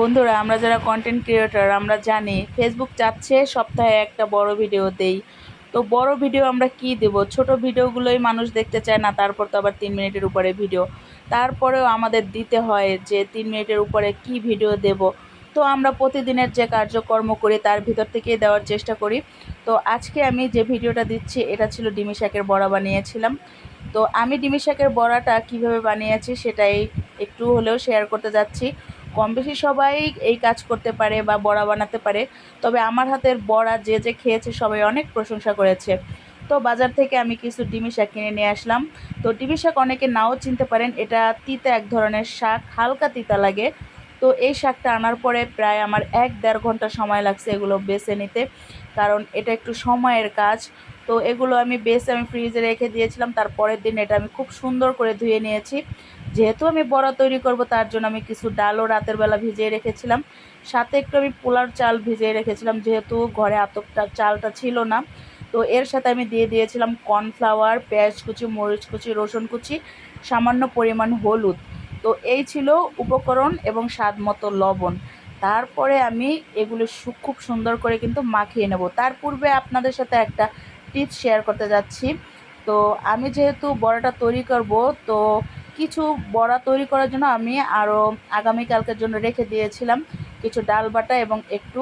বন্ধুরা, আমরা যারা কন্টেন্ট ক্রিয়েটর আমরা জানি ফেসবুক চাচ্ছে সপ্তাহে একটা বড় ভিডিও দেই তো বড় ভিডিও আমরা কি দেব? ছোট ভিডিওগুলোই মানুষ দেখতে চায় না, তারপর তো আবার তিন মিনিটের উপরে ভিডিও। তারপরেও আমাদের দিতে হয় যে তিন মিনিটের উপরে কি ভিডিও দেব। তো আমরা প্রতিদিনের যে কার্যকর্ম করি, তার ভিতর থেকেই দেওয়ার চেষ্টা করি। তো আজকে আমি যে ভিডিওটা দিচ্ছি, এটা ছিল ডিমি শাকের বড়া বানিয়েছিলাম। তো আমি ডিমি শাকের বড়াটা কীভাবে বানিয়েছি, সেটাই একটু হলেও শেয়ার করতে যাচ্ছি। কম বেশি সবাই এই কাজ করতে পারে বা বড়া বানাতে পারে। তবে আমার হাতের বড়া যে যে খেয়েছে সবাই অনেক প্রশংসা করেছে। তো বাজার থেকে আমি কিছু ডিমি শাক কিনে নিয়ে আসলাম। তো ডিমি শাক অনেকে নাও চিনতে পারেন, এটা তিতা এক ধরনের শাক, হালকা তিতা লাগে। তো এই শাকটা আনার পরে প্রায় আমার এক দেড় ঘণ্টা সময় লাগছে এগুলো বেছে নিতে। কারণ এটা একটু সময়ের কাজ। তো এগুলো আমি বেছে আমি ফ্রিজে রেখে দিয়েছিলাম, তারপরের দিন এটা আমি খুব সুন্দর করে ধুয়ে নিয়েছি। যেহেতু আমি বড়া তৈরি করব, তার জন্য আমি কিছু ডালও রাতের বেলা ভিজিয়ে রেখেছিলাম। সাথে একটু আমি পোলার চাল ভিজিয়ে রেখেছিলাম, যেহেতু ঘরে আতকটা চালটা ছিল না। তো এর সাথে আমি দিয়ে দিয়েছিলাম কর্নফ্লাওয়ার, পেঁয়াজ কুচি, মরিচ কুচি, রসুন কুচি, সামান্য পরিমাণ হলুদ। তো এই ছিল উপকরণ এবং স্বাদ মতো লবণ। তারপরে আমি এগুলো খুব সুন্দর করে কিন্তু মাখিয়ে নেব। তার পূর্বে আপনাদের সাথে একটা টিপস শেয়ার করতে যাচ্ছি। তো আমি যেহেতু বড়াটা তৈরি করব, তো কিছু বড়া তৈরি করার জন্য আমি আরও আগামীকালকের জন্য রেখে দিয়েছিলাম কিছু ডাল বাটা এবং একটু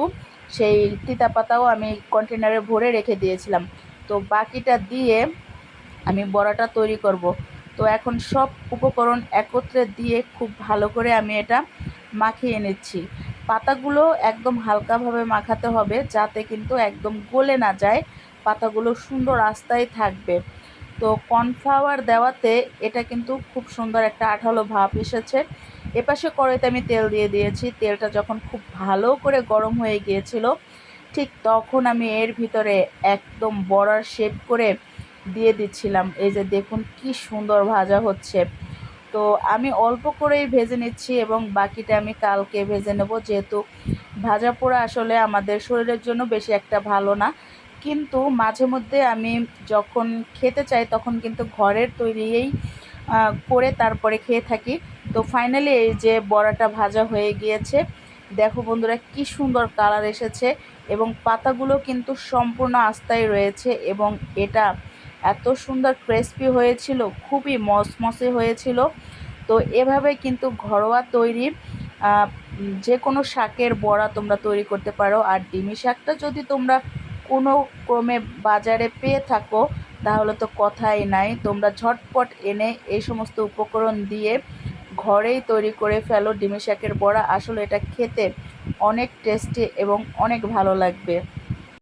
সেই তিতা পাতাও আমি কন্টেনারে ভরে রেখে দিয়েছিলাম। তো বাকিটা দিয়ে আমি বড়াটা তৈরি করব। তো এখন সব উপকরণ একত্রে দিয়ে খুব ভালো করে আমি এটা মাখিয়ে নিচ্ছি। পাতাগুলো একদম হালকাভাবে মাখাতে হবে যাতে কিন্তু একদম গলে না যায়। পাতাগুলো সুন্দর রাস্তায় থাকবে। তো কর্নফ্লাওয়ার দেওয়াতে এটা কিন্তু খুব সুন্দর একটা আঠালো ভাব এসেছে। এপাশে কড়াইতে আমি তেল দিয়ে দিয়েছি। তেলটা যখন খুব ভালো করে গরম হয়ে গিয়েছিল, ঠিক তখন আমি এর ভিতরে একদম বড়ার শেপ করে দিয়ে দিচ্ছিলাম। এই যে দেখুন কি সুন্দর ভাজা হচ্ছে। তো আমি অল্প করেই ভেজে নিচ্ছি এবং বাকিটা আমি কালকে ভেজে নেব, যেহেতু ভাজা পোড়া আসলে আমাদের শরীরের জন্য বেশি একটা ভালো না। কিন্তু মাঝে মধ্যে আমি যখন খেতে চাই তখন কিন্তু ঘরের তৈরিই করে তারপরে খেয়ে থাকি। তো ফাইনালি এই যে বড়াটা ভাজা হয়ে গিয়েছে, দেখো বন্ধুরা কি সুন্দর কালার এসেছে এবং পাতাগুলো কিন্তু সম্পূর্ণ আস্তায় রয়েছে এবং এটা এত সুন্দর ক্রেসপি হয়েছিল, খুবই মসমসে হয়েছিল। তো এভাবে কিন্তু ঘরোয়া তৈরি যে কোনো শাকের বড়া তোমরা তৈরি করতে পারো আর ডিমি শাকটা যদি তোমরা কোনো ক্রমে বাজারে পেয়ে থাকো, তাহলে তো কথাই নাই। তোমরা ঝটপট এনে এই সমস্ত উপকরণ দিয়ে ঘরেই তৈরি করে ফেলো ডিমের শাকের বড়া। আসলে এটা খেতে অনেক টেস্টি এবং অনেক ভালো লাগবে।